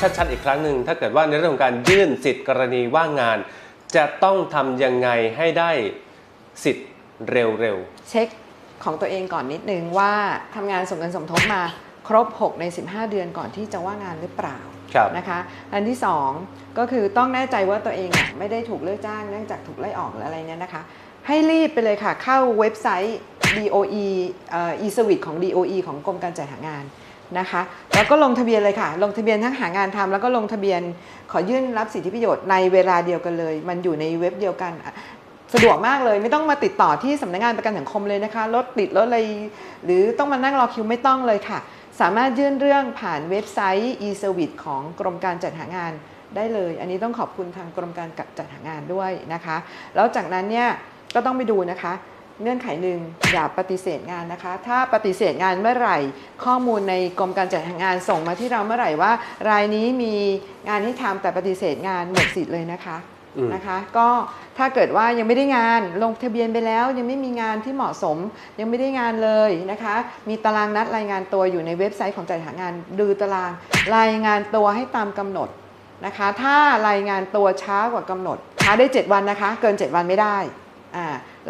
ชัดๆอีกครั้งหนึ่งถ้าเกิดว่าในเรื่องของการยื่นสิทธิ์กรณีว่างงาน จะต้องทำยังไงให้ได้สิทธิ์เร็วเช็คของตัวเองก่อนนิดนึงว่าทำงานสมเงินสมทบมาครบ 6 ใน 15 เดือนก่อนที่จะว่างงานหรือเปล่าๆครับนะคะอันที่ 2 ก็คือต้องแน่ใจว่าตัวเองอะไม่ได้ถูกเลิกจ้างเนื่องจากถูกไล่ออกหรืออะไรเนี่ยนะคะ ให้รีบไปเลยค่ะ เข้าเว็บไซต์ DOE เอ่อ e-service ของ DOE ของกรมการจัดหางาน นะคะ แล้วก็ลงทะเบียนเลยค่ะ ลงทะเบียนทั้งหางานทำแล้วก็ลงทะเบียนขอยื่นรับสิทธิประโยชน์ในเวลาเดียวกันเลย มันอยู่ในเว็บเดียวกันสะดวกมากเลยไม่ต้องมาติดต่อที่สำนักงานประกันสังคมเลยนะคะรถติดรถอะไรหรือต้องมานั่งรอคิวไม่ต้องเลยค่ะ สามารถยื่นเรื่องผ่านเว็บไซต์ e-service ของกรมการจัดหางานได้เลย อันนี้ต้องขอบคุณทางกรมการจัดหางานด้วยนะคะ แล้วจากนั้นเนี่ยก็ต้องไปดูนะคะ เงื่อนไขหนึ่งอย่าปฏิเสธงานนะคะ ถ้าปฏิเสธงานเมื่อไหร่ ข้อมูลในกรมการจัดหางานส่งมาที่เราเมื่อไหร่ว่า รายนี้มีงานให้ทำแต่ปฏิเสธงานหมดสิทธิ์เลยนะคะอืมนะคะ ก็ถ้าเกิดว่ายังไม่ได้งานลงทะเบียนไปแล้ว ยังไม่มีงานที่เหมาะสม ยังไม่ได้งานเลยนะคะ มีตารางนัดรายงานตัวอยู่ในเว็บไซต์ของจัดหางานดูตารางรายงานตัวให้ตามกำหนดนะคะ ถ้ารายงานตัวช้ากว่ากำหนดช้าได้ 7 วันนะคะ เกิน 7 วันไม่ได้อ่า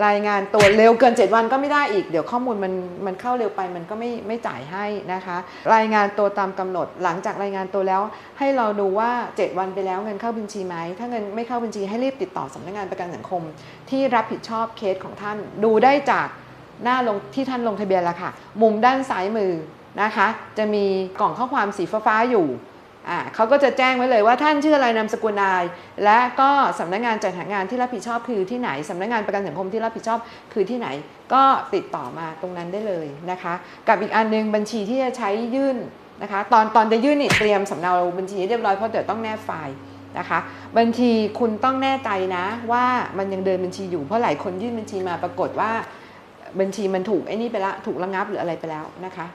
รายงานตัวเร็วเกิน 7 วันก็ไม่ได้อีก เดี๋ยวข้อมูลมันมันเข้าเร็วไปมันก็ไม่ไม่จ่ายให้นะคะ รายงานตัวตามกำหนด หลังจากรายงานตัวแล้ว ให้เราดูว่า 7 วันไปแล้วเงินเข้าบัญชีไหมถ้าเงินไม่เข้าบัญชีให้รีบติดต่อสำนักงานประกันสังคม ที่รับผิดชอบเคสของท่าน ดูได้จากหน้าลงที่ท่านลงทะเบียนแล้วค่ะ มุมด้านซ้ายมือนะคะ จะมีกล่องข้อความสีฟ้าๆอยู่ เขาก็จะแจ้งไว้เลยว่าท่านชื่ออะไรนามสกุลนาย และก็สำนักงานจัดหางานที่รับผิดชอบคือที่ไหนสำนักงานประกันสังคมที่รับผิดชอบคือที่ไหน ก็ติดต่อมาตรงนั้นได้เลยนะคะ กับอีกอันหนึงบัญชีที่จะใช้ยื่นนะคะ ตอนตอนจะยื่นนี่เตรียมสำเนาบัญชีเรียบร้อยเพราะเดี๋ยวต้องแนบไฟล์นะคะบัญชีคุณต้องแน่ใจนะว่ามันยังเดินบัญชีอยู่เพราะหลายคนยื่นบัญชีมาปรากฏว่าบัญชีมันถูกไอ้นี่ไปละถูกระงับหรืออะไรไปแล้วนะคะ